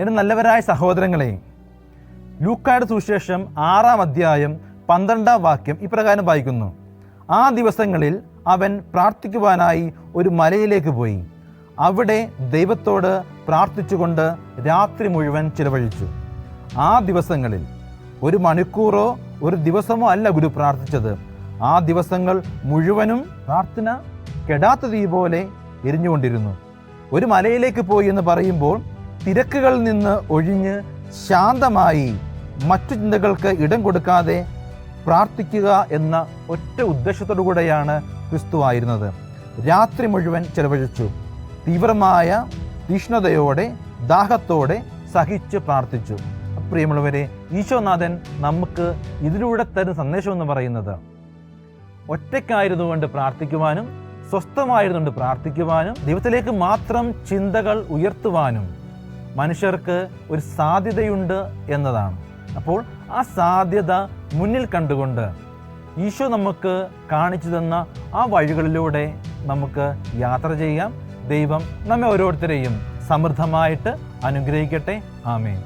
എന്റെ നല്ലവരായ സഹോദരങ്ങളെ ലൂക്കായുടെ സുവിശേഷം ആറാം അധ്യായം പന്ത്രണ്ടാം വാക്യം ഇപ്രകാരം വായിക്കുന്നു. ആ ദിവസങ്ങളിൽ അവൻ പ്രാർത്ഥിക്കുവാനായി ഒരു മലയിലേക്ക് പോയി. അവിടെ ദൈവത്തോട് പ്രാർത്ഥിച്ചുകൊണ്ട് രാത്രി മുഴുവൻ ചിലവഴിച്ചു. ആ ദിവസങ്ങളിൽ ഒരു മണിക്കൂറോ ഒരു ദിവസമോ അല്ല ഗുരു പ്രാർത്ഥിച്ചത്. ആ ദിവസങ്ങൾ മുഴുവനും പ്രാർത്ഥന കെടാത്ത തീ പോലെ എരിഞ്ഞുകൊണ്ടിരുന്നു. ഒരു മലയിലേക്ക് പോയി എന്ന് പറയുമ്പോൾ തിരക്കുകളിൽ നിന്ന് ഒഴിഞ്ഞ് ശാന്തമായി മറ്റു ചിന്തകൾക്ക് ഇടം കൊടുക്കാതെ പ്രാർത്ഥിക്കുക എന്ന ഒറ്റ ഉദ്ദേശത്തോടു കൂടെയാണ് ക്രിസ്തു ആയിരുന്നത്. രാത്രി മുഴുവൻ ചെലവഴിച്ചു. തീവ്രമായ തീഷ്ണതയോടെ ദാഹത്തോടെ സഹിച്ച് പ്രാർത്ഥിച്ചു. പ്രിയമുള്ളവരെ ഈശോനാഥൻ നമുക്ക് ഇതിലൂടെ തരുന്ന സന്ദേശം എന്ന് പറയുന്നത് ഒറ്റയ്ക്കായിരുന്നുകൊണ്ട് പ്രാർത്ഥിക്കുവാനും സ്വസ്ഥമായിരുന്നുകൊണ്ട് പ്രാർത്ഥിക്കുവാനും ദൈവത്തിലേക്ക് മാത്രം ചിന്തകൾ ഉയർത്തുവാനും മനുഷ്യർക്ക് ഒരു സാധ്യതയുണ്ട് എന്നതാണ്. അപ്പോൾ ആ സാധ്യത മുന്നിൽ കണ്ടുകൊണ്ട് ഈശോ നമുക്ക് കാണിച്ചു തന്ന ആ വഴികളിലൂടെ നമുക്ക് യാത്ര ചെയ്യാം. ദൈവം നമ്മെ ഓരോരുത്തരെയും സമൃദ്ധമായിട്ട് അനുഗ്രഹിക്കട്ടെ. ആമേൻ.